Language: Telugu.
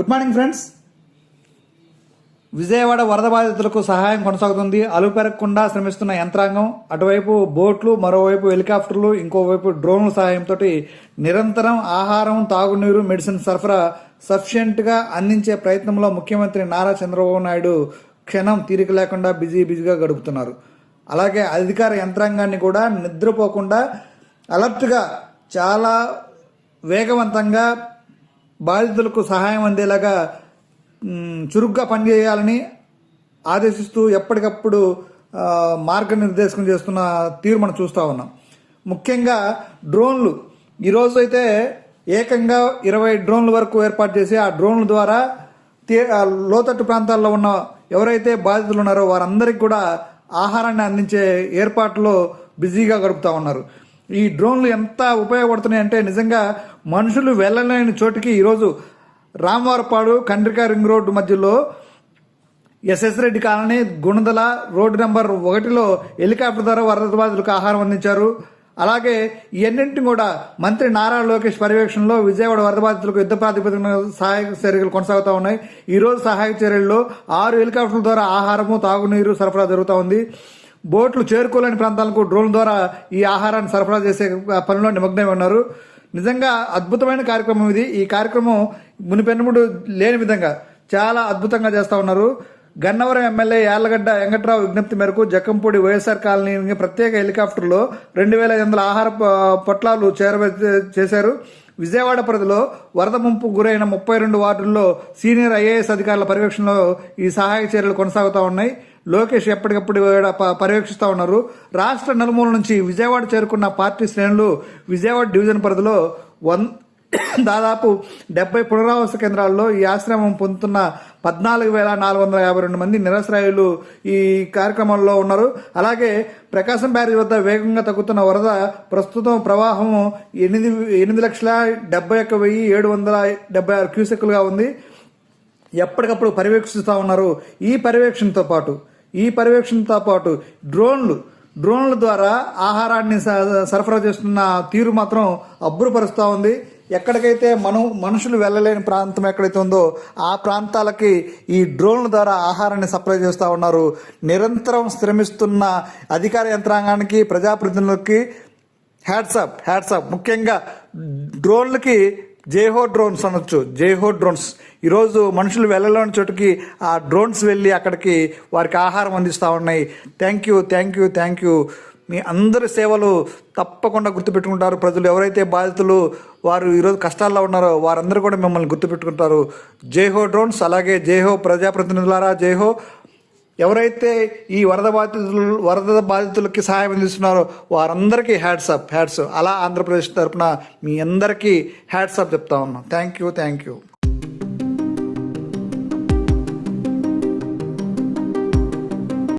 గుడ్ మార్నింగ్ ఫ్రెండ్స్ విజయవాడ వరద బాధితులకు సహాయం కొనసాగుతుంది. అలుపెరగకుండా శ్రమిస్తున్న యంత్రాంగం అటువైపు బోట్లు మరోవైపు హెలికాప్టర్లు ఇంకోవైపు డ్రోన్ల సహాయంతో నిరంతరం ఆహారం తాగునీరు మెడిసిన్ సరఫరా సఫిషియెంట్గా అందించే ప్రయత్నంలో ముఖ్యమంత్రి నారా చంద్రబాబు నాయుడు క్షణం తీరిక లేకుండా బిజీ బిజీగా గడుపుతున్నారు. అలాగే అధికార యంత్రాంగాన్ని కూడా నిద్రపోకుండా అలర్ట్గా చాలా వేగవంతంగా బాధితులకు సహాయం అందేలాగా చురుగ్గా పనిచేయాలని ఆదేశిస్తూ ఎప్పటికప్పుడు మార్గనిర్దేశం చేస్తున్న తీరు మనం చూస్తూ ఉన్నాం. ముఖ్యంగా డ్రోన్లు. ఈరోజు అయితే ఏకంగా ఇరవై డ్రోన్ల వరకు ఏర్పాటు చేసి ఆ డ్రోన్ల ద్వారా తీ- ఆ లోతట్టు ప్రాంతాల్లో ఉన్న ఎవరైతే బాధితులు ఉన్నారో వారందరికీ కూడా ఆహారాన్ని అందించే ఏర్పాట్లో బిజీగా గడుపుతూ ఉన్నారు. ఈ డ్రోన్లు ఎంత ఉపయోగపడుతున్నాయి అంటే నిజంగా మనుషులు వెళ్ళలేని చోటికి ఈరోజు రామవారపాడు కండ్రిక రింగ్ రోడ్డు మధ్యలో SS Reddy colony Gunadala road number ఒకటిలో హెలికాప్టర్ ద్వారా వరద బాధితులకు ఆహారం అందించారు. అలాగే ఇవన్నింటిని కూడా మంత్రి నారా లోకేష్ పర్యవేక్షణలో విజయవాడ వరద బాధితులకు యుద్ధ ప్రాతిపదికన సహాయక చర్యలు కొనసాగుతూ ఉన్నాయి. ఈ రోజు సహాయక చర్యల్లో ఆరు హెలికాప్టర్ల ద్వారా ఆహారము తాగునీరు సరఫరా జరుగుతూ ఉంది. బోట్లు చేరుకోలేని ప్రాంతాలకు డ్రోన్ ద్వారా ఈ ఆహారాన్ని సరఫరా చేసే పనిలో నిమగ్నమై ఉన్నారు. నిజంగా అద్భుతమైన కార్యక్రమం ఇది. ఈ కార్యక్రమం మునిపెన్నముడు లేని విధంగా చాలా అద్భుతంగా చేస్తూ ఉన్నారు. గన్నవరం ఎమ్మెల్యే యార్లగడ్డ వెంకట్రావు విజ్ఞప్తి మేరకు జక్కంపూడి వైఎస్ఆర్ కాలనీ ప్రత్యేక హెలికాప్టర్లో రెండు వేల ఐదు వందల ఆహార పొట్లాలు చేరవే చేశారు. విజయవాడ పరిధిలో వరద ముంపు గురైన ముప్పై రెండు వార్డుల్లో సీనియర్ ఐఏఎస్ అధికారుల పర్యవేక్షణలో ఈ సహాయక చర్యలు కొనసాగుతూ ఉన్నాయి. లోకేష్ ఎప్పటికప్పుడు ప- పర్యవేక్షిస్తూ ఉన్నారు. రాష్ట్ర నలుమూల నుంచి విజయవాడ చేరుకున్న పార్టీ శ్రేణులు విజయవాడ డివిజన్ పరిధిలో వన్ దాదాపు డెబ్బై పునరావాస కేంద్రాల్లో ఈ ఆశ్రమం పొందుతున్న పద్నాలుగు వేల నాలుగు వందల యాభై రెండు మంది నిరసరాయులు ఈ కార్యక్రమంలో ఉన్నారు. అలాగే ప్రకాశం బ్యారేజ్ వద్ద వేగంగా తగ్గుతున్న వరద ప్రస్తుతం ప్రవాహం ఎనిమిది ఎనిమిది లక్షల డెబ్బై ఒక్క వెయ్యి ఏడు వందల డెబ్బై ఆరు క్యూసెక్లుగా ఉంది. ఎప్పటికప్పుడు పర్యవేక్షిస్తూ ఉన్నారు. ఈ పర్యవేక్షణతో పాటు ఈ పర్యవేక్షణతో పాటు డ్రోన్లు డ్రోన్ల ద్వారా ఆహారాన్ని స- సరఫరా చేస్తున్న తీరు మాత్రం అబ్బురపరుస్తూ ఉంది. ఎక్కడికైతే మనం మనుషులు వెళ్ళలేని ప్రాంతం ఎక్కడైతే ఉందో ఆ ప్రాంతాలకి ఈ డ్రోన్ల ద్వారా ఆహారాన్ని సప్లై చేస్తూ ఉన్నారు. నిరంతరం శ్రమిస్తున్న అధికార యంత్రాంగానికి ప్రజాప్రతినిధులకి హ్యాట్సప్ హ్యాట్సప్ ముఖ్యంగా డ్రోన్లకి జేహో డ్రోన్స్ అనొచ్చు జేహో డ్రోన్స్. ఈరోజు మనుషులు వెళ్ళలేని చోటుకి ఆ డ్రోన్స్ వెళ్ళి అక్కడికి వారికి ఆహారం అందిస్తూ ఉన్నాయి. Thank you thank you thank you. మీ అందరి సేవలు తప్పకుండా గుర్తుపెట్టుకుంటారు. ప్రజలు ఎవరైతే బాధితులు వారు ఈరోజు కష్టాల్లో ఉన్నారో వారందరూ కూడా మిమ్మల్ని గుర్తుపెట్టుకుంటారు. జేహో డ్రోన్స్ అలాగే జేహో ప్రజాప్రతినిధులారా జేహో ఎవరైతే ఈ వరద బాధితులు వరద బాధితులకి సహాయం అందిస్తున్నారో వారందరికీ హ్యాట్సప్ హ్యాట్స్ అలా ఆంధ్రప్రదేశ్ తరఫున మీ అందరికీ హ్యాట్సప్ చెప్తా ఉన్నాం. Thank you thank you.